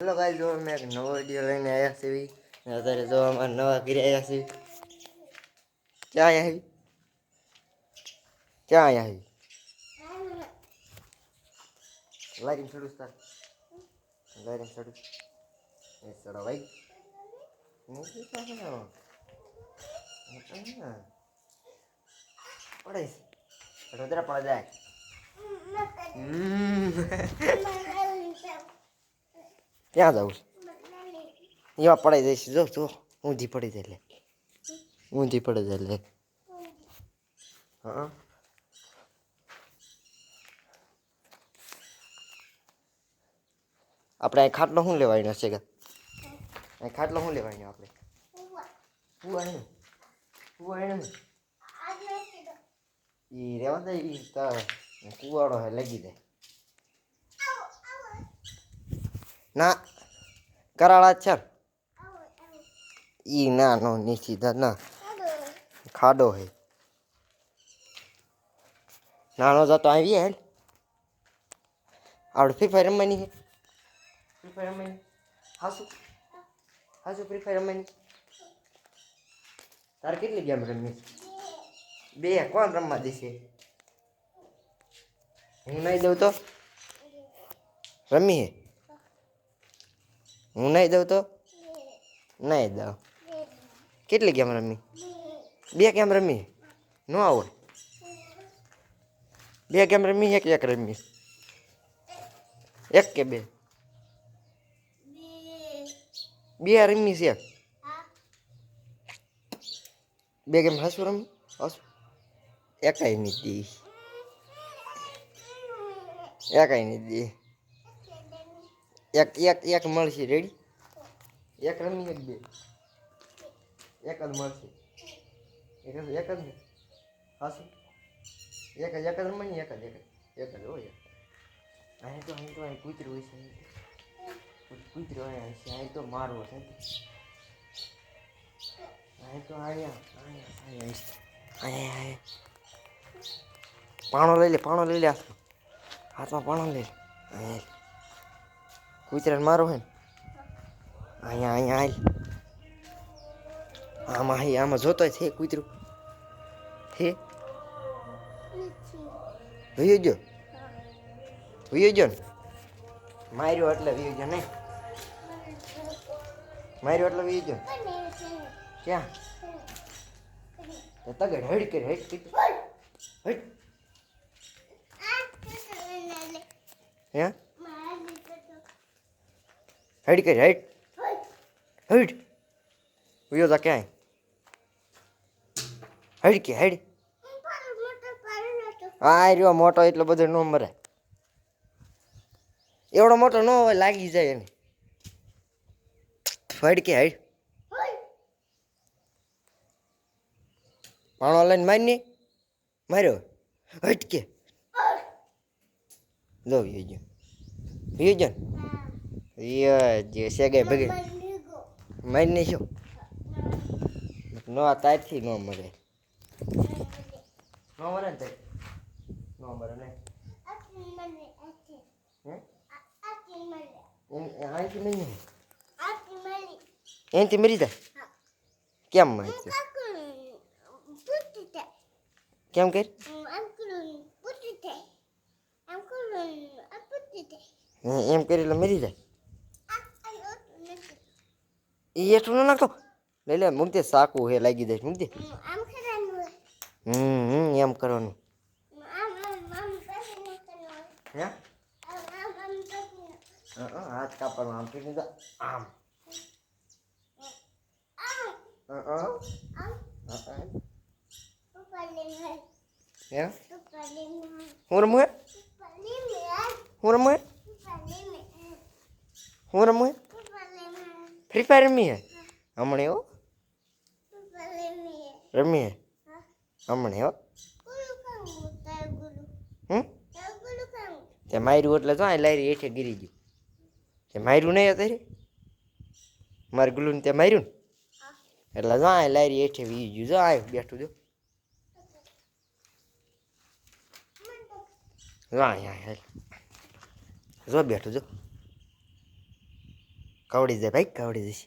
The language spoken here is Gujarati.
હેલો ગાઈસ જો અમે એક નવો વીડિયો લઈને આવ્યા છીએ અને અત્યારે જો અમારે નવા ઘરે આવ્યા છીએ ક્યાં આવ્યા છીએ ક્યાં આવ્યા છીએ લાઈન છોડું તાર લાઈન છોડું એ છોડો ભાઈ મૂકી પાસે આવો. હા. પડે છે રોદરા પડે જાય હમ. ક્યાં જવું છે? એવા પડાઈ જઈશ જો જો, ઊંધી પડી જાય એટલે ઊંધી પડી જાય એટલે હા. આપણે અહીં ખાટલો શું લેવાનો છે કે? અહીં ખાટલો શું લેવાય આપણે? હું આને હું આને એ રેવા દે એ કુવાડો લગી દે. ના, કરાળા છે? ઈ ના, નો નિશિતા ના. ખાડો હે. નાનો જતો આવી હેલ આપણે ફ્રી ફાયર રમવાની છે ફ્રી ફાયર રમવાની? હાસુ. હાસુ ફ્રી ફાયર રમવાની? તારે કેટલી ગેમ રમવી? બે, કોણ રમવા દેશે? હું નહીં દઉં તો? રમી હે નહીં દઉં તો? નહીં દઉં. કેટલી ગેમ રમી? બે ગેમ રમી? ન આવો બે ગેમ રમી? એક એક રમી. એક કે બે? બે રમી છે. બે ગેમ હસું રમી? હસું એકાઈ દી. એકાઈ દી. એક એક એક મળશે. રેડી એક રમી એક બે. એક જ મળશે. એક જ એક જ હાસુ એક જ એક જ રમવાની એક જ એક જ. એક જ હોય અહીં તો અહીં તો, અહીં કૂતરું હોય છે કૂતરું અહીંયા છે અહીં તો મારવો છે. અહીં તો અહીંયા અહીંયા અહીંયા અહીંયા અહીંયા. પાણો લઈ લે, પાણો લઈ લે હાથમાં પાણો લઈ લે. અહીંયા. કૂતરાને મારો હે ને અહીંયા અહીંયા હાલ આમાં અહીં આમાં જોતો છે કૂતરું હે વયો જો વયો જો ને માર્યો એટલે વયો જો નહીં માર્યો એટલે વયો જો ને. ક્યાં તો તગડ હડ કરી હડ કરી હડ હે હડ કરી હડ હડ વયો જા ક્યાંય હડ કે હડ આ રહ્યો મોટો એટલો બધો ન મરે એવડો મોટો ન હોય લાગી જાય એને હડ કે હડ પાણો લઈને મારી માર્યો હટકે જો યો જો યો જો યો જે સેગે ભગે મારી નહીં શું? નો તારથી નો મરે. નો મરે ને તાર નો મરે ને? હે? એમ આથી નહીં એનથી મરી જાય? કેમ મારી છે. કેમ કરી હે, એમ કરી એટલે મરી જાય? એ એટલું ન નાખતો લઈ લે મૂક દે સાકું હે લાગી જાય મૂક દે હમ હમ એમ કરવાનું હે હં, હં, હાથ કાપવાનું આમ કરી દીધા આમ હં, હં, હં, હં. હે હું રમું હે હું રમું હે હું રમું હે ફ્રી ફાયર રમીએ હમણે હો. રમીએ. હમણે હો. હમ? તે માર્યું એટલે તો આ લારી હેઠે ગીરી ગયું તે માર્યું નહીં અત્યારે? મારે ગુલુને તે માર્યું ને? એટલે જો આ લારી હેઠે વી ગયું. જો આ બેઠું જો. જો અહીંયા જો બેઠું જો. કવડી જાય ભાઈ કવડી જશે